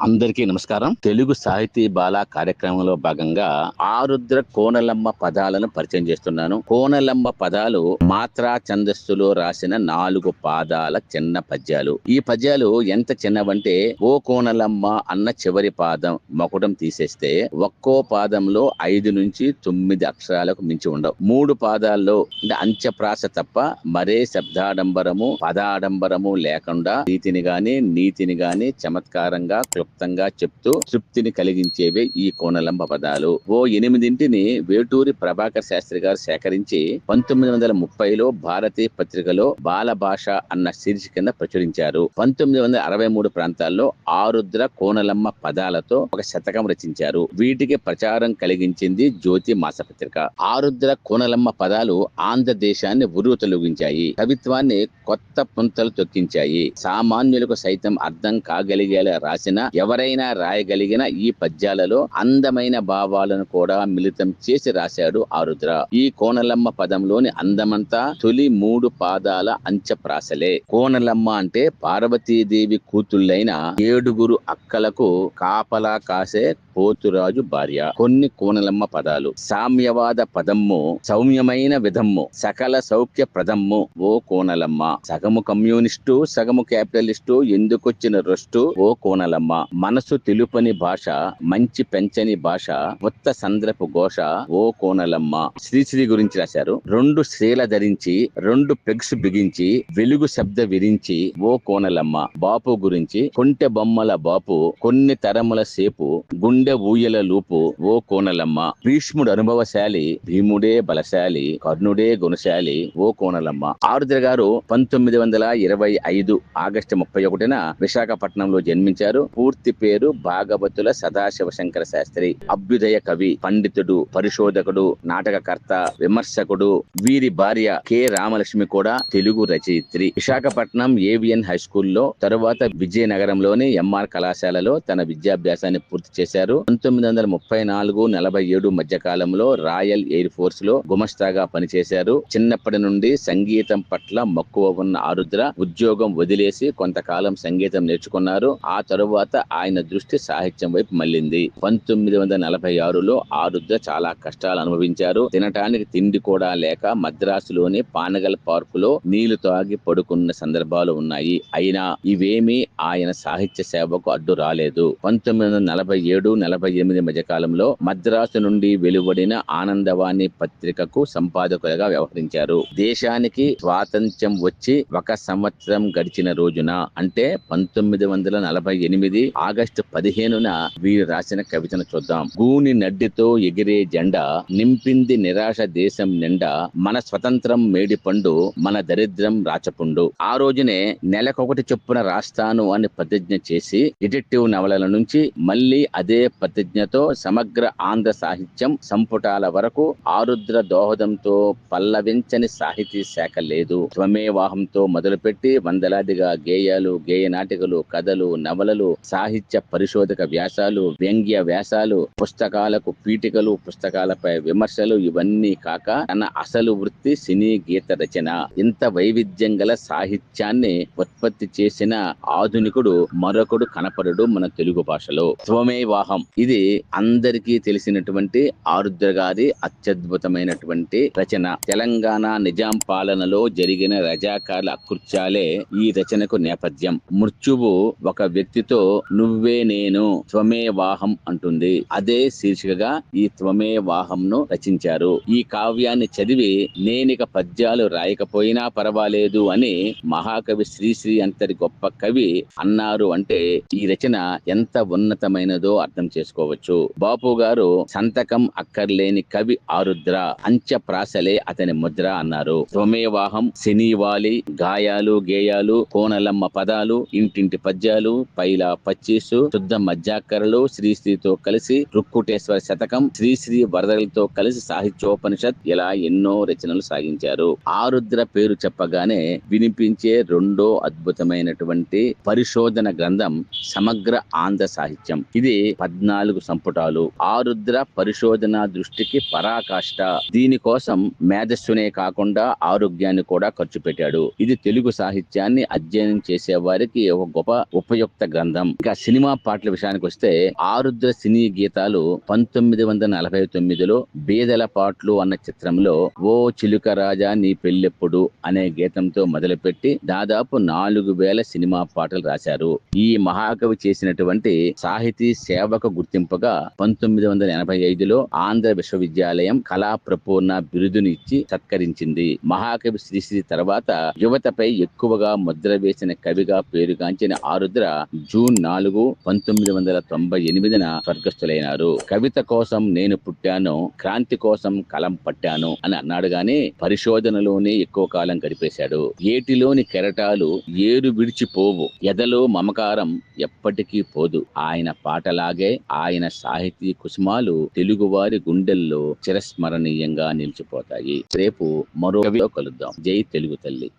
అందరికీ నమస్కారం. తెలుగు సాహితీ బాల కార్యక్రమంలో భాగంగా ఆరుద్ర కోనలమ్మ పదాలను పరిచయం చేస్తున్నాను. కోనలమ్మ పదాలు మాత్రా ఛందస్సులో రాసిన నాలుగు పాదాల చిన్న పద్యాలు. ఈ పద్యాలు ఎంత చిన్నవంటే ఓ కోనలమ్మ అన్న చివరి పాదం మొకటం తీసేస్తే ఒక్కో పాదంలో ఐదు నుంచి తొమ్మిది అక్షరాలకు మించి ఉండవు. మూడు పాదాల్లో అంటే అంత్యప్రాస తప్ప మరే శబ్దాడంబరము పదాడంబరము లేకుండా నీతిని గాని నీతిని గాని చమత్కారంగా క్లుప్తంగా చెప్తూ తృప్తిని కలిగించేవే ఈ కోనలంబ పదాలు. ఓ ఎనిమిదింటిని వేటూరి ప్రభాకర్ శాస్త్రి గారు సేకరించి పంతొమ్మిది వందల ముప్పైలో భారతీయ పత్రికలో బాల భాష అన్న శీర్షిక కింద ప్రచురించారు. పంతొమ్మిది వందల అరవై మూడు ప్రాంతాల్లో ఆరుద్ర కోనలమ్మ పదాలతో ఒక శతకం రచించారు. వీటికి ప్రచారం కలిగించింది జ్యోతి మాసపత్రిక. ఆరుద్ర కోనలమ్మ పదాలు ఆంధ్రదేశాన్ని ఉరువు తొలగించాయి కవిత్వాన్ని కొత్త పుంతలు తొక్కించాయి. సామాన్యులకు సైతం అర్థం కాగలిగేలా రాసిన ఎవరైనా రాయగలిగిన ఈ పద్యాలలో అందమైన భావాలను కూడా మిళితం చేసి రాశాడు ఆరుద్ర ఈ కోనలమ్మ పదంలోని అందమంతా తొలి మూడు పాదాల అంచప్రాసలే కోనలమ్మ అంటే పార్వతీదేవి కూతుళ్ళైన ఏడుగురు అక్కలకు కాపలా కాసే పోతురాజు భార్య. కొన్ని కోనలమ్మ పదాలు. సామ్యవాద పదమ్ము సౌమ్యమైన విధమ్ము సకల సౌఖ్య ప్రదమ్ము ఓ కోనలమ్మ. సగము కమ్యూనిస్టు సగము క్యాపిటలిస్టు ఎందుకొచ్చిన రొస్టు ఓ కోనలమ్మ. మనసు తెలుపని భాష మంచి పెంచని భాష ఉత్త సంద్రపు ఘోష ఓ కోనలమ్మ. శ్రీశ్రీ గురించి రాశారు. రెండు శ్రీల ధరించి రెండు పెగ్స్ బిగించి వెలుగు శబ్ద విరించి ఓ కోనలమ్మ. బాపు గురించి కొంటె బొమ్మల బాపు కొన్ని తరముల సేపు గుండె ఊయల లూపు ఓ కోనలమ్మ. భీష్ముడు అనుభవశాలి భీముడే బలశాలి కర్ణుడే గుణశాలి ఓ కోనలమ్మ. ఆరుద్ర గారు పంతొమ్మిది వందల ఇరవై ఐదు ఆగస్టు ముప్పై ఒకటిన విశాఖపట్నంలో జన్మించారు. పూర్తి పేరు భాగవతుల సదాశివ శంకర శాస్త్రి. అభ్యుదయ కవి పండితుడు పరిశోధకుడు నాటకకర్త విమర్శకుడు వీరి భార్య కె రామలక్ష్మి కూడా తెలుగు రచయిత్రి. విశాఖపట్నం ఏవిఎన్ హై స్కూల్లో తరువాత విజయనగరంలోని ఎంఆర్ కళాశాలలో తన విద్యాభ్యాసాన్ని పూర్తి చేశారు. పంతొమ్మిది వందల ముప్పై నాలుగు నలభై ఏడు మధ్య కాలంలో రాయల్ ఎయిర్ ఫోర్స్లో గుమస్తాగా పనిచేశారు. చిన్నప్పటి నుండి సంగీతం పట్ల మక్కువ ఉన్న ఆరుద్ర ఉద్యోగం వదిలేసి కొంతకాలం సంగీతం నేర్చుకున్నారు. ఆ తరువాత ఆయన దృష్టి సాహిత్యం వైపు మళ్ళింది. పంతొమ్మిది వందల నలభై ఆరులో ఆరుద్ర చాలా కష్టాలు అనుభవించారు. తినటానికి తిండి కూడా లేక మద్రాసులోని పానగల్ పార్క్లో నీళ్ళు తాగి పడుకున్న సందర్భాలు ఉన్నాయి. అయినా ఇవేమీ ఆయన సాహిత్య సేవకు అడ్డు రాలేదు. పంతొమ్మిది వందల నలభై ఏడు నలభై ఎనిమిది మధ్య కాలంలో మద్రాసు నుండి వెలువడిన ఆనందవాణి పత్రికకు సంపాదకులుగా వ్యవహరించారు. దేశానికి స్వాతంత్ర్యం వచ్చి ఒక సంవత్సరం గడిచిన రోజున అంటే పంతొమ్మిది వందల నలభై ఎనిమిది ఆగస్టు పదిహేనున వీరు రాసిన కవితను చూద్దాం. గూని నడ్డితో ఎగిరే జెండా నింపింది నిరాశ దేశం నిండా మన స్వతంత్రం మేడి పండు మన దరిద్రం రాచపుండు. ఆ రోజునే నెలకొకటి చొప్పున రాస్తాను అని ప్రతిజ్ఞ చేసి డిటెక్టివ్ నవలల నుంచి మళ్ళీ అదే ప్రతిజ్ఞతో సమగ్ర ఆంధ్ర సాహిత్యం సంపుటాల వరకు ఆరుద్ర దోహదంతో పల్లవించని సాహితీ శాఖ లేదు. త్వమేవాహంతో మొదలుపెట్టి వందలాదిగా గేయాలు గేయ నాటికలు కథలు నవలలు సాహిత్య పరిశోధక వ్యాసాలు వ్యంగ్య వ్యాసాలు పుస్తకాలకు పీఠికలు పుస్తకాలపై విమర్శలు ఇవన్నీ కాక తన అసలు వృత్తి సినీ గీత రచన. ఇంత వైవిధ్యం గల సాహిత్యాన్ని ఉత్పత్తి చేసిన ఆధునికుడు మరొకడు కనపడడు మన తెలుగు భాషలో. త్వమేవాహం ఇది అందరికీ తెలిసినటువంటి ఆరుద్ర గారి అత్యద్భుతమైనటువంటి రచన. తెలంగాణ నిజాం పాలనలో జరిగిన రజాకాల అకృత్యాలే ఈ రచనకు నేపథ్యం. మృత్యువు ఒక వ్యక్తితో నువ్వే నేను త్వమే వాహం అంటుంది. అదే శీర్షికగా ఈ త్వమే వాహంను రచించారు. ఈ కావ్యాన్ని చదివి నేనిక పద్యాలు రాయకపోయినా పర్వాలేదు అని మహాకవి శ్రీశ్రీ అంతటి గొప్ప కవి అన్నారు అంటే ఈ రచన ఎంత ఉన్నతమైనదో అర్థం చేసుకోవచ్చు. బాపు గారు సంతకం అక్కర్లేని కవి ఆరుద్ర అంచ ప్రాసలే అతని ముద్ర అన్నారు. త్వమేవాహం శనివాలి గాయాలు గేయాలు కోనలమ్మ పదాలు ఇంటింటి పద్యాలు పైలా పచ్చీసు శుద్ధ మధ్యాకరలు శ్రీశ్రీతో కలిసి రుక్కుటేశ్వర శతకం శ్రీశ్రీ వరదలతో కలిసి సాహిత్యోపనిషత్ ఇలా ఎన్నో రచనలు సాగించారు. ఆరుద్ర పేరు చెప్పగానే వినిపించే రెండో అద్భుతమైనటువంటి పరిశోధన గ్రంథం సమగ్ర ఆంధ్ర సాహిత్యం. ఇది పద్నాలుగు సంపుటాలు. ఆరుద్ర పరిశోధన దృష్టికి పరాకాష్ట. దీనికోసం మేధస్సునే కాకుండా ఆరోగ్యాన్ని కూడా ఖర్చు పెట్టాడు. ఇది తెలుగు సాహిత్యాన్ని అధ్యయనం చేసే వారికి ఒక గొప్ప ఉపయుక్త గ్రంథం. ఇంకా సినిమా పాటల విషయానికి వస్తే ఆరుద్ర సినీ గీతాలు పంతొమ్మిది వందల నలభై తొమ్మిదిలో బీదల పాటలు అన్న చిత్రంలో ఓ చిలుక రాజా నీ పెళ్ళెప్పుడు అనే గీతంతో మొదలుపెట్టి దాదాపు నాలుగు వేల సినిమా పాటలు రాశారు. ఈ మహాకవి చేసినటువంటి సాహితీ సేవకు గుర్తింపుగా పంతొమ్మిది వందల ఎనభై ఐదులో ఆంధ్ర విశ్వవిద్యాలయం కళా ప్రపూర్ణ బిరుదుని ఇచ్చి సత్కరించింది. మహాకవి శ్రీశ్రీ తర్వాత యువతపై ఎక్కువగా ముద్ర వేసిన కవిగా పేరుగాంచిన ఆరుద్ర జూన్ నాలుగు పంతొమ్మిది వందల తొంభై ఎనిమిదిన స్వర్గస్థులైనారు. కవిత కోసం నేను పుట్టాను క్రాంతి కోసం కలం పట్టాను అని అన్నాడు గాని పరిశోధనలోనే ఎక్కువ కాలం గడిపేశాడు. ఏటిలోని కెరటాలు ఏరు విడిచిపోవు ఎదలో మమకారం ఎప్పటికీ పోదు. ఆయన పాటలాగే ఆయన సాహితీ కుసుమాలు తెలుగువారి గుండెల్లో చిరస్మరణీయంగా నిలిచిపోతాయి. రేపు మరో కలుద్దాం. జై తెలుగు తల్లి.